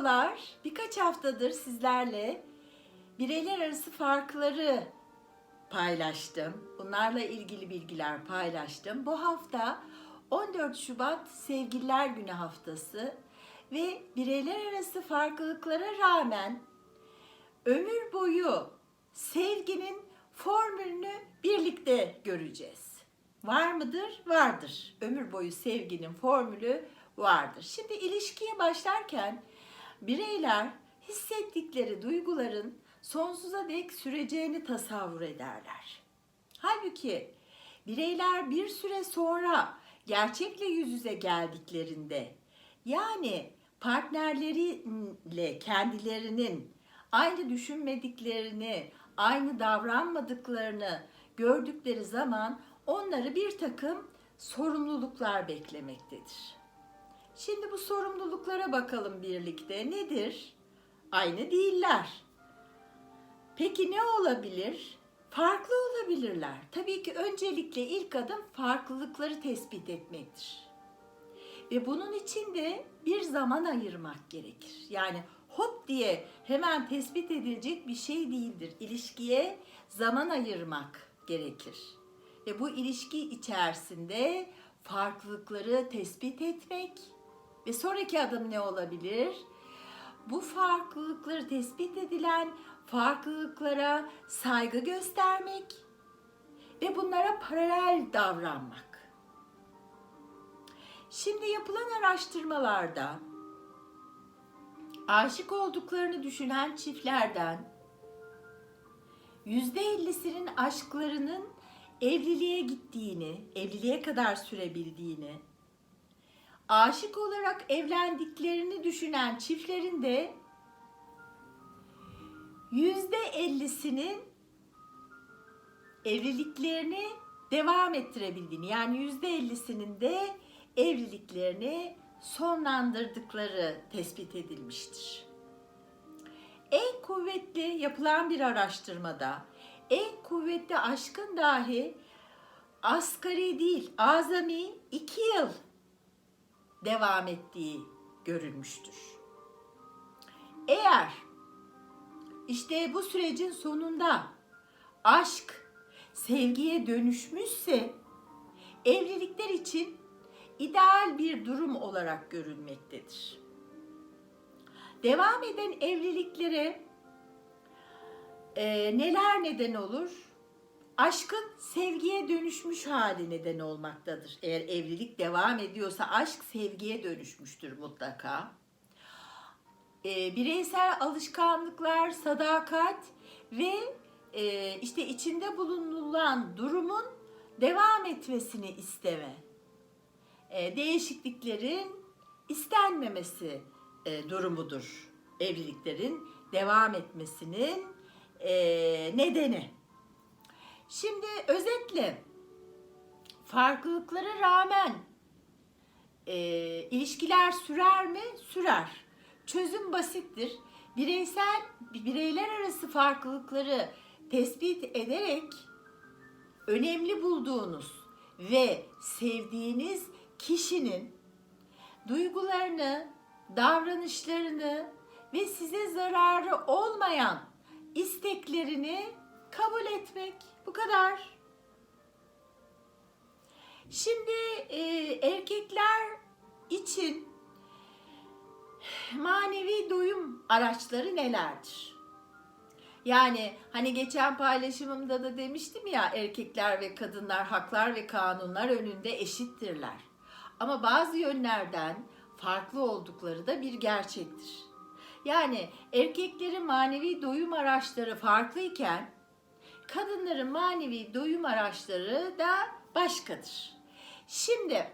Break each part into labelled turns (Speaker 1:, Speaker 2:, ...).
Speaker 1: Merhabalar. Birkaç haftadır sizlerle bireyler arası farkları paylaştım. Bunlarla ilgili bilgiler paylaştım. Bu hafta 14 Şubat Sevgililer Günü haftası ve bireyler arası farklılıklara rağmen ömür boyu sevginin formülünü birlikte göreceğiz. Var mıdır? Vardır. Ömür boyu sevginin formülü vardır. Şimdi ilişkiye başlarken bireyler hissettikleri duyguların sonsuza dek süreceğini tasavvur ederler. Halbuki bireyler bir süre sonra gerçekle yüz yüze geldiklerinde yani partnerleriyle kendilerinin aynı düşünmediklerini, aynı davranmadıklarını gördükleri zaman onları bir takım sorumluluklar beklemektedir. Şimdi bu sorumluluklara bakalım birlikte. Nedir? Aynı değiller. Peki ne olabilir? Farklı olabilirler. Tabii ki öncelikle ilk adım farklılıkları tespit etmektir. Ve bunun için de bir zaman ayırmak gerekir. Yani hop diye hemen tespit edilecek bir şey değildir. İlişkiye zaman ayırmak gerekir. Ve bu ilişki içerisinde farklılıkları tespit etmek ve sonraki adım ne olabilir? Bu farklılıkları tespit edilen farklılıklara saygı göstermek ve bunlara paralel davranmak. Şimdi yapılan araştırmalarda aşık olduklarını düşünen çiftlerden %50'sinin aşklarının evliliğe gittiğini, evliliğe kadar sürebildiğini, aşık olarak evlendiklerini düşünen çiftlerin de %50'sinin evliliklerini devam ettirebildiğini, yani %50'sinin de evliliklerini sonlandırdıkları tespit edilmiştir. En kuvvetli yapılan bir araştırmada en kuvvetli aşkın dahi asgari değil, azami iki yıl devam ettiği görülmüştür. Eğer işte bu sürecin sonunda aşk sevgiye dönüşmüşse evlilikler için ideal bir durum olarak görülmektedir. Devam eden evliliklere e, neler neden olur? Aşkın sevgiye dönüşmüş hali neden olmaktadır. Eğer evlilik devam ediyorsa aşk sevgiye dönüşmüştür mutlaka. E, bireysel alışkanlıklar, sadakat ve e, işte içinde bulunulan durumun devam etmesini isteme. E, değişikliklerin istenmemesi e, durumudur. Evliliklerin devam etmesinin e, nedeni. Şimdi özetle farklılıklara rağmen e, ilişkiler sürer mi? Sürer. Çözüm basittir. Bireysel bireyler arası farklılıkları tespit ederek önemli bulduğunuz ve sevdiğiniz kişinin duygularını, davranışlarını ve size zararı olmayan isteklerini kabul etmek. Bu kadar. Şimdi e, erkekler için manevi doyum araçları nelerdir? Yani hani geçen paylaşımımda da demiştim ya erkekler ve kadınlar haklar ve kanunlar önünde eşittirler. Ama bazı yönlerden farklı oldukları da bir gerçektir. Yani erkeklerin manevi doyum araçları farklıyken kadınların manevi doyum araçları da başkadır. Şimdi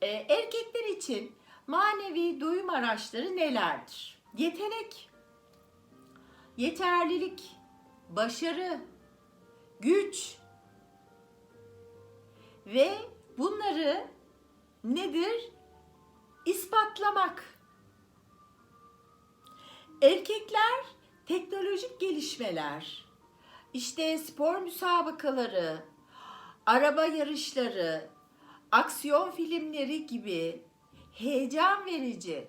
Speaker 1: e, erkekler için manevi doyum araçları nelerdir? Yetenek, yeterlilik, başarı, güç ve bunları nedir? İspatlamak. Erkekler teknolojik gelişmeler, işte spor müsabakaları, araba yarışları, aksiyon filmleri gibi heyecan verici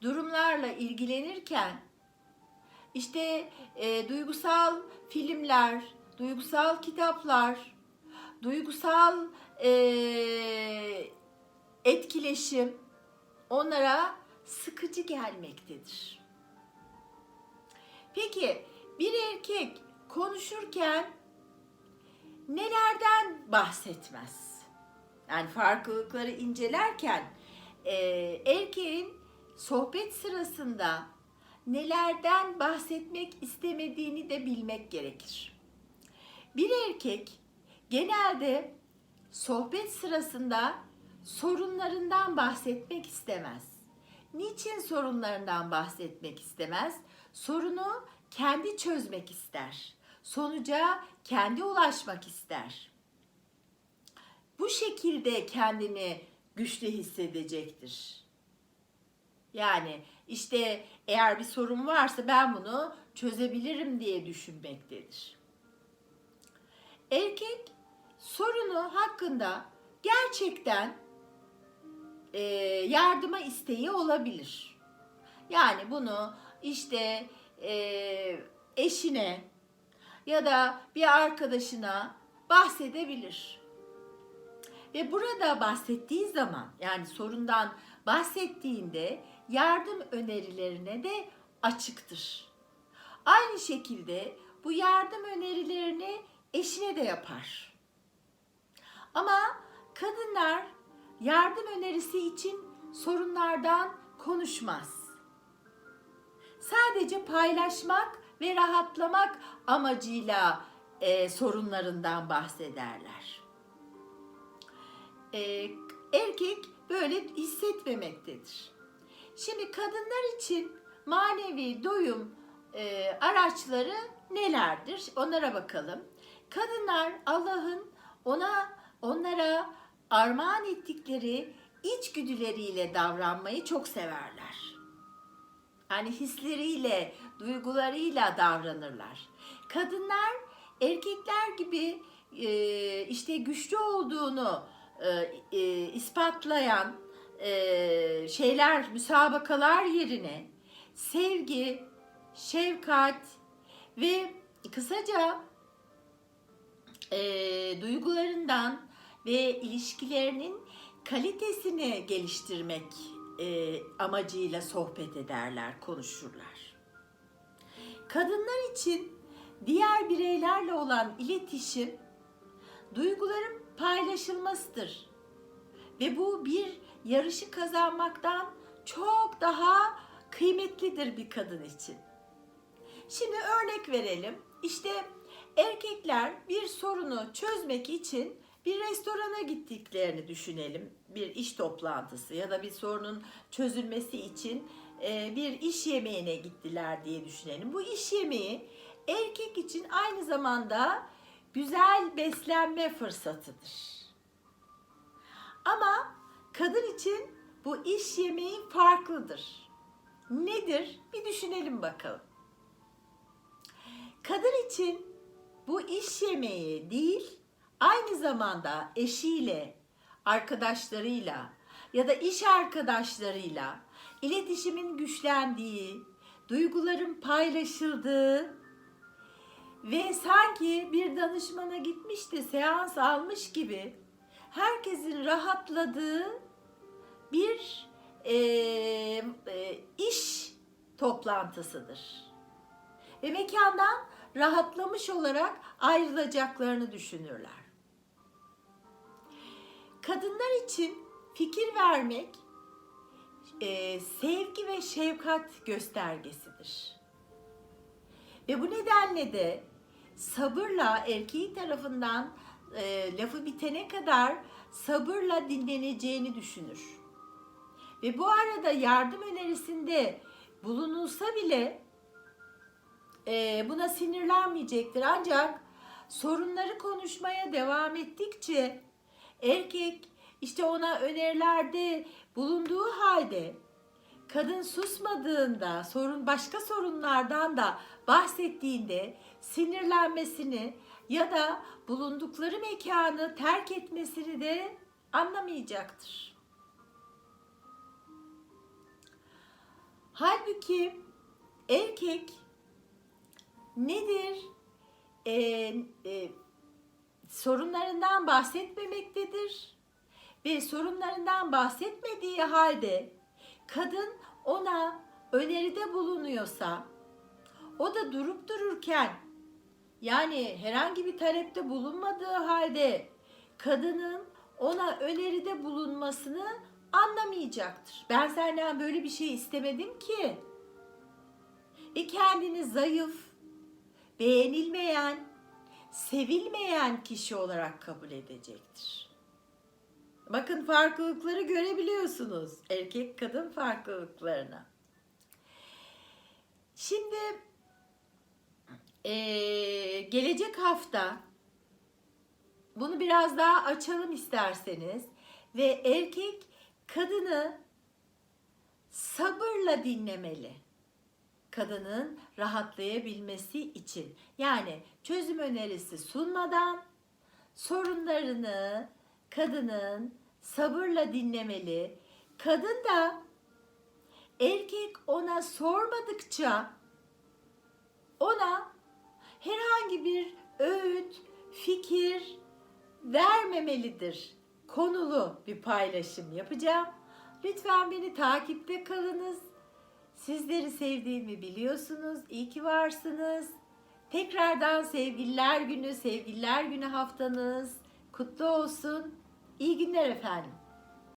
Speaker 1: durumlarla ilgilenirken işte e, duygusal filmler, duygusal kitaplar, duygusal e, etkileşim onlara sıkıcı gelmektedir. Peki bir erkek konuşurken nelerden bahsetmez? Yani farklılıkları incelerken e, erkeğin sohbet sırasında nelerden bahsetmek istemediğini de bilmek gerekir. Bir erkek genelde sohbet sırasında sorunlarından bahsetmek istemez. Niçin sorunlarından bahsetmek istemez? Sorunu kendi çözmek ister. Sonuca kendi ulaşmak ister. Bu şekilde kendini güçlü hissedecektir. Yani işte eğer bir sorun varsa ben bunu çözebilirim diye düşünmektedir. Erkek sorunu hakkında gerçekten e, yardıma isteği olabilir. Yani bunu işte e, eşine ya da bir arkadaşına bahsedebilir. Ve burada bahsettiği zaman yani sorundan bahsettiğinde yardım önerilerine de açıktır. Aynı şekilde bu yardım önerilerini eşine de yapar. Ama kadınlar yardım önerisi için sorunlardan konuşmaz. Sadece paylaşmak ve rahatlamak amacıyla e, sorunlarından bahsederler. E, erkek böyle hissetmemektedir. Şimdi kadınlar için manevi doyum e, araçları nelerdir? Onlara bakalım. Kadınlar Allah'ın ona onlara armağan ettikleri içgüdüleriyle davranmayı çok severler. Yani hisleriyle, duygularıyla davranırlar. Kadınlar erkekler gibi e, işte güçlü olduğunu e, e, ispatlayan e, şeyler, müsabakalar yerine sevgi, şefkat ve kısaca e, duygularından ve ilişkilerinin kalitesini geliştirmek e, amacıyla sohbet ederler, konuşurlar. Kadınlar için diğer bireylerle olan iletişim duyguların paylaşılmasıdır. Ve bu bir yarışı kazanmaktan çok daha kıymetlidir bir kadın için. Şimdi örnek verelim. İşte erkekler bir sorunu çözmek için bir restorana gittiklerini düşünelim. Bir iş toplantısı ya da bir sorunun çözülmesi için e, bir iş yemeğine gittiler diye düşünelim. Bu iş yemeği erkek için aynı zamanda güzel beslenme fırsatıdır. Ama kadın için bu iş yemeği farklıdır. Nedir? Bir düşünelim bakalım. Kadın için bu iş yemeği değil, aynı zamanda eşiyle, arkadaşlarıyla ya da iş arkadaşlarıyla iletişimin güçlendiği, duyguların paylaşıldığı ve sanki bir danışmana gitmiş de seans almış gibi herkesin rahatladığı bir e, e, iş toplantısıdır. Ve mekandan rahatlamış olarak ayrılacaklarını düşünürler. Kadınlar için fikir vermek e, sevgi ve şefkat göstergesidir. Ve bu nedenle de sabırla erkeği tarafından e, lafı bitene kadar sabırla dinleneceğini düşünür. Ve bu arada yardım önerisinde bulunulsa bile e, buna sinirlenmeyecektir. Ancak sorunları konuşmaya devam ettikçe erkek işte ona önerilerde bulunduğu halde kadın susmadığında, sorun başka sorunlardan da bahsettiğinde sinirlenmesini ya da bulundukları mekanı terk etmesini de anlamayacaktır. Halbuki erkek nedir? Ee, e, sorunlarından bahsetmemektedir. Ve sorunlarından bahsetmediği halde kadın ona öneride bulunuyorsa o da durup dururken yani herhangi bir talepte bulunmadığı halde kadının ona öneride bulunmasını anlamayacaktır. Ben senden böyle bir şey istemedim ki. E kendini zayıf, beğenilmeyen, sevilmeyen kişi olarak kabul edecektir. Bakın farklılıkları görebiliyorsunuz. Erkek kadın farklılıklarını. Şimdi eee, gelecek hafta bunu biraz daha açalım isterseniz ve erkek kadını sabırla dinlemeli. Kadının rahatlayabilmesi için. Yani çözüm önerisi sunmadan sorunlarını kadının sabırla dinlemeli. Kadın da erkek ona sormadıkça ona herhangi bir öğüt, fikir vermemelidir. Konulu bir paylaşım yapacağım. Lütfen beni takipte kalınız. Sizleri sevdiğimi biliyorsunuz. İyi ki varsınız. Tekrardan sevgililer günü, sevgililer günü haftanız kutlu olsun. İyi günler efendim.